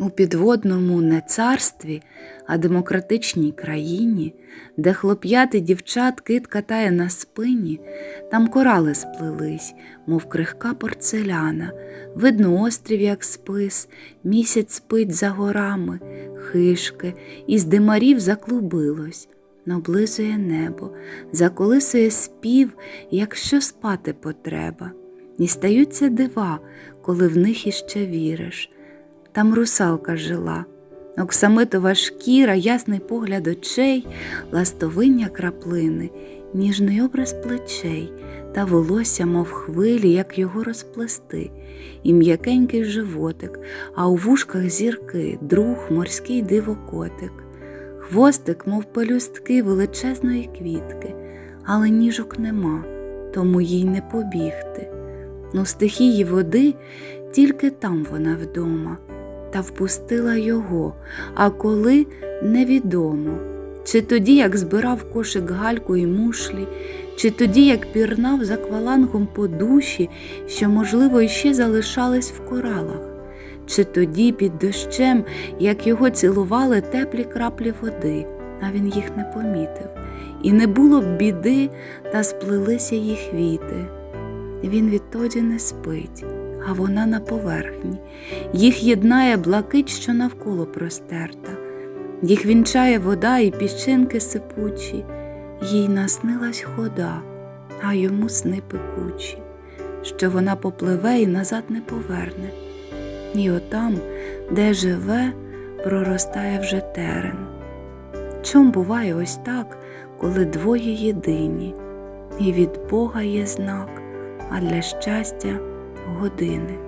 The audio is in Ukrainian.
У підводному не царстві, а демократичній країні, де хлоп'яти дівчат кит катає на спині, там корали сплелись, мов крихка порцеляна, видно острів, як спис, місяць спить за горами, хишки, із димарів заклубилось, наблизує небо, заколисує спів, якщо спати потреба. І стаються дива, коли в них іще віриш. Там русалка жила, оксамитова шкіра, ясний погляд очей, ластовиння краплини, ніжний образ плечей та волосся, мов хвилі, як його розплести, і м'якенький животик, а у вушках зірки, друг, морський дивокотик, хвостик, мов пелюстки величезної квітки, але ніжок нема, тому їй не побігти. У стихії води тільки там вона вдома та впустила його, а коли невідомо. Чи тоді, як збирав кошик гальку і мушлі, чи тоді, як пірнав за квалангом по душі, що, можливо, іще залишались в коралах, чи тоді під дощем, як його цілували теплі краплі води, а він їх не помітив, і не було б біди, та сплелися їх віти. Він відтоді не спить, а вона на поверхні. Їх єднає блакить, що навколо простерта, їх вінчає вода і піщинки сипучі, їй наснилась хода, а йому сни пекучі, що вона попливе і назад не поверне. І отам, де живе, проростає вже терен. Чом буває ось так, коли двоє єдині, і від Бога є знак, а для щастя години.